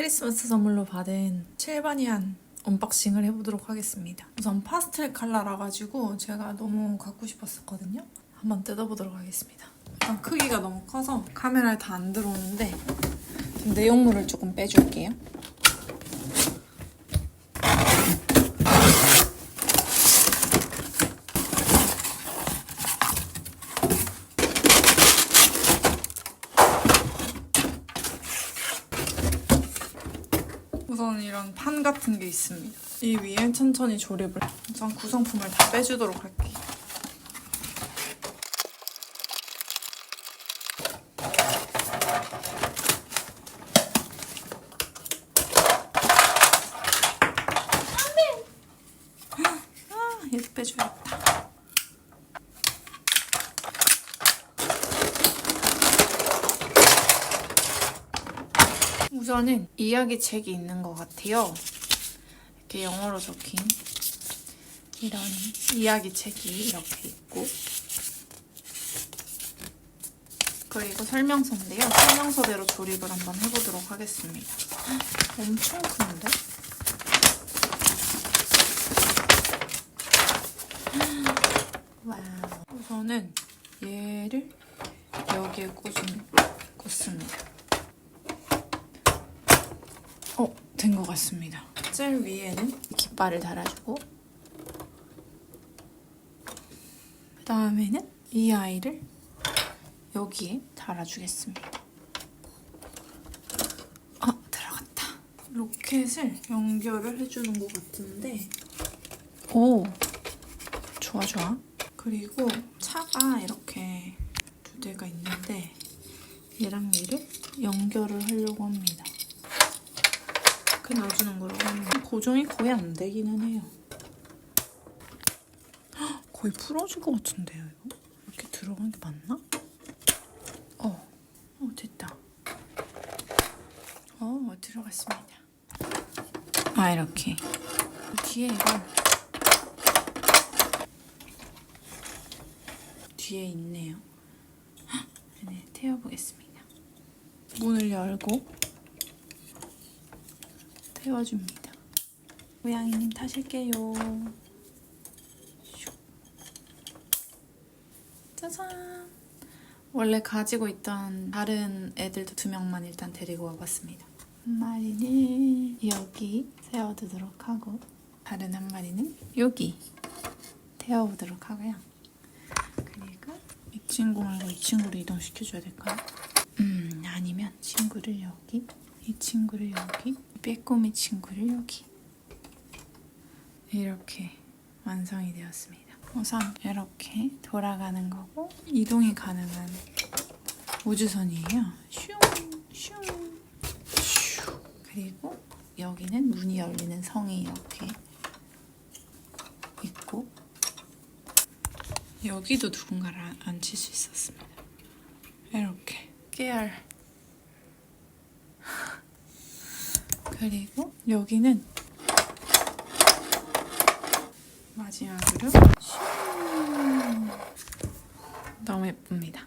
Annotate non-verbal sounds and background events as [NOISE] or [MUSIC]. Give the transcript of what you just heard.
크리스마스 선물로 받은 칠바니안 언박싱을 해보도록 하겠습니다. 우선 파스텔 컬러라 가지고 제가 너무 갖고 싶었었거든요. 한번 뜯어보도록 하겠습니다. 일단 크기가 너무 커서 카메라에 다 안 들어오는데 좀 내용물을 조금 빼줄게요. 우선 이런 판 같은 게 있습니다. 이 위에 천천히 조립을. 우선 구성품을 다 빼주도록 할게요. 아, 얘도 빼줘야겠다. 우선은 이야기 책이 있는 것 같아요. 이렇게 영어로 적힌 이런 이야기 책이 이렇게 있고 그리고 설명서인데요. 설명서대로 조립을 한번 해보도록 하겠습니다. 엄청 큰데? 와우. 우선은 얘를 여기에 꽂습니다. 어, 된 것 같습니다. 젤 위에는 깃발을 달아주고 그 다음에는 이 아이를 여기에 달아주겠습니다. 아, 들어갔다. 로켓을 연결을 해주는 것 같은데 오, 좋아 좋아. 그리고 차가 이렇게 두 대가 있는데 얘랑 얘를 연결을 하려고 합니다. 이렇게 놔주는 거라고 하면 고정이 거의 안 되기는 해요. 헉, 거의 풀어질 것 같은데요, 이거? 이렇게 들어간 게 맞나? 어, 어 됐다. 어, 들어갔습니다. 아, 이렇게. 뒤에 이걸 뒤에 있네요. 헉, 네, 태워보겠습니다. 문을 열고 태워줍니다. 고양이님 타실게요. 슉. 짜잔. 원래 가지고 있던 다른 애들도 두 명만 일단 데리고 와봤습니다. 한 마리는 여기 세워두도록 하고 다른 한 마리는 여기 태워보도록 하고요. 그리고 이 친구 말고 이 친구를 이동시켜줘야 될까요? 음 아니면 친구를 여기 이 친구를 여기 빼꼼이 친구를 여기 이렇게 완성이 되었습니다. 우선 이렇게 돌아가는 거고 이동이 가능한 우주선이에요. 슝, 슝, 슈. 그리고 여기는 문이 열리는 성이 이렇게 있고 여기도 누군가를 안- 앉힐 수 있었습니다. 이렇게 깨알 [LAUGHS] 그리고 여기는 마지막으로 슝. 너무 예쁩니다.